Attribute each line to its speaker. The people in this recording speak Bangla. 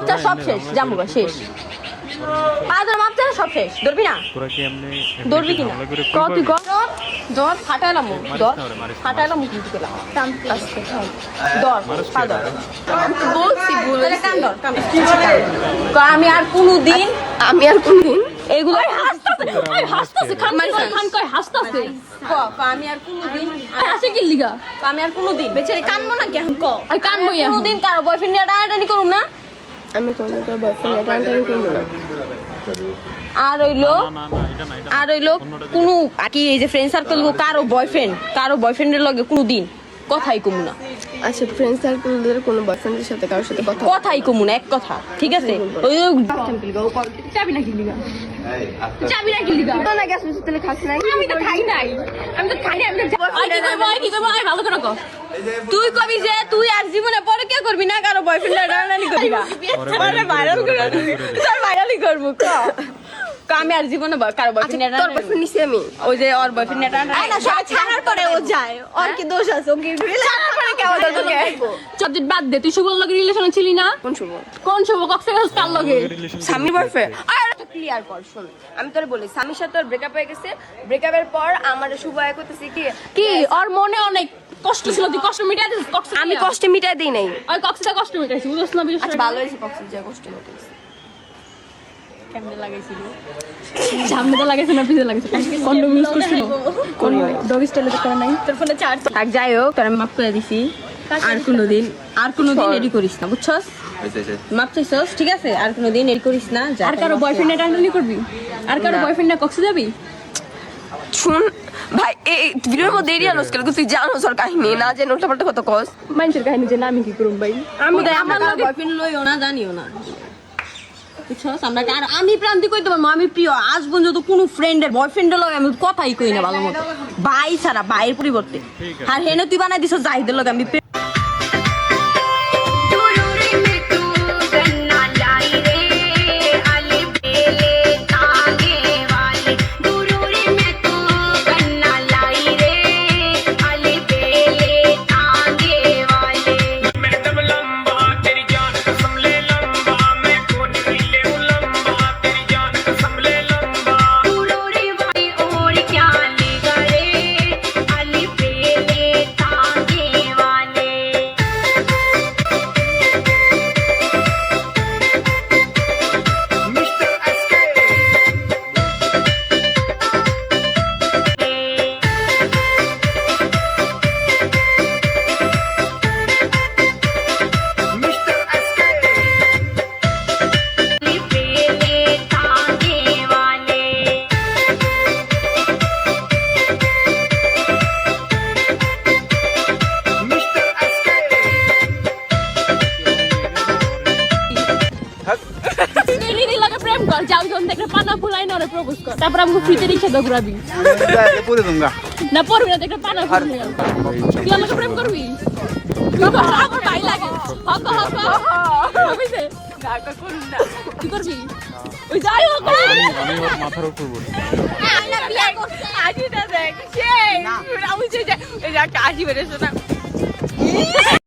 Speaker 1: মাপ চা সব শেষ জামুগা শেষ। পাঁচ হাজার মাপ চা সব শেষ ধরবি না? ধরবি কিনা?
Speaker 2: হামলা করে
Speaker 1: ক তুই ধর ফাটাইলাম
Speaker 2: না।
Speaker 1: ফাটাইলাম মুখ কিন্তু পেলাম ধর
Speaker 2: এটা?
Speaker 1: বলছি কান ধর কান আমি আর কোনোদিন
Speaker 3: আমি আর কোনদিন
Speaker 1: এগুলো হাসতাছে? খান খান কয় হাসতাছে? ক ক আমি আর কোনোদিন হাসে কি লিগা? ক আমি আর কোনোদিন বেচারি কানবো না কেন ক? আই কানবো কোনোদিন কারও বয়ফ্রেন্ড নিয়ে করুম না।
Speaker 3: আমি কোনো তোর বয়ফ্রেন্ড এটা আমি করব না।
Speaker 1: আর
Speaker 2: এটা
Speaker 1: আর হইল কোনো আর কি এই যে ফ্রেন্ড সার্কেল কারও বয়ফ্রেন্ড কারও বয়ফ্রেন্ডের লগে কোনোদিন কথাই কমু না।
Speaker 3: আচ্ছা ফ্রেন্ড সার্কেলদের কোনো বয়ফ্রেন্ডের সাথে কারোর সাথে কথা
Speaker 1: কথাই কমু না এক কথা ঠিক আছে? ওই চাবি না কি চাবি না কি
Speaker 3: তো না গ্যাস মিষ্টি তেলে খাস নাই।
Speaker 1: আমি তো খাই নাই। আমি তো খাই নাই আমি তো আই কি করব কি করব আই ভালো করে কর তুই কবি যে তুই আর জীবনে পরে কে করবি না কারও বয়ফ্রেন্ড করবি? না
Speaker 2: পরে
Speaker 1: পরে ভাইরাল করে দিবি। তোর ভাইরালই করব ক? আমি আর জীবনে কারও বয়ফ্রেন্ড
Speaker 3: তোর বয়ফ্রেন্ড নিছি আমি।
Speaker 1: ওই যে ওর বয়ফ্রেন্ড
Speaker 3: আরে না সবাই ছাড়ার পরে ও যায়। ওর কি দোষ আছে? ও কি ছাড়ার পরে তোকে?
Speaker 1: সাবজেক্ট বাদ দে তুই শুভর লগে রিলেশনে ছিলি না?
Speaker 3: কোন শুভ?
Speaker 1: কোন শুভ? কক্সে গেছিস কার লগে?
Speaker 3: স্বামী বয়ফ্রেন্ড আর ক্লিয়ার কর শোন। আমি তোর বলি স্বামীর সাথে তোর ব্রেকআপ হয়ে গেছে। ব্রেকআপের পর আমার শুভ আয় করতেছি কি?
Speaker 1: কি? ওর মনে অনেক কষ্ট ছিল তুই কষ্ট মিটাই দিস
Speaker 3: আমি কষ্টে মিটাই দিই নাই।
Speaker 1: ওই কক্সটা কষ্ট মিটাইছি বুঝছ না
Speaker 3: আচ্ছা ভালো হয়েছে কষ্ট যা কষ্ট মিটাইছি।
Speaker 1: কেমনে লাগাইছিল? সামনে তো লাগাইছে না পিছে লাগাইছে? কন্ডম ইউজ করছিল কোন ডগ স্টাইলে তো করে নাই। তোর ফোনে চার্জ থাক যাই হোক তোর মাফ করে দিছি। আর কোনোদিন আর কোনোদিন এডি করিস না বুঝছস? মাপ চাইছস ঠিক আছে? আর কোনোদিন এডি করিস না আর কারও বয়ফ্রেন্ড টানটানি করবি? আর কারও বয়ফ্রেন্ড কক্সে যাবি?
Speaker 3: শুন ভাই এই ভিডিওর মধ্যে এরিয়া লস করে তুই জানো সর কাহিনী না জেনে উল্টা পাল্টা কত কস।
Speaker 1: মানুষের কাহিনী যে না আমি কি করুম ভাই? আমি আমার বয়ফ্রেন্ড লইও না জানিও না। বুঝছস? আমরা আর আমি প্রান্তি কই তোমার আমি প্রিয়। আজ পর্যন্ত কোনো ফ্রেন্ডের বয়ফ্রেন্ডের লগে আমি কথাই কই না ভালো মতো। ভাই ছাড়া ভাইয়ের পরিবর্তে। আর হেনে তুই বানাই দিছ জাহিদের লগে আমি প্রেম কর যাও যখন দেখলে পানা ফুলাই না প্রপোজ কর। তারপর আমাকে ফ্রিতে রিক্সা দাও ঘুরাবি।
Speaker 4: পুরে দুঙ্গা
Speaker 1: না পড়বি না দেখলে পানা ফুলাই তুই আমাকে প্রেম করবি? তুই কর, আমার ভাই লাগে। হক হক হবিছে কি করবি? ওই যাই হোক
Speaker 2: আমি আমি ওর মাথার উপর বলি
Speaker 1: আজিটা দেখ সেই আমি যে ওই যে একটা না।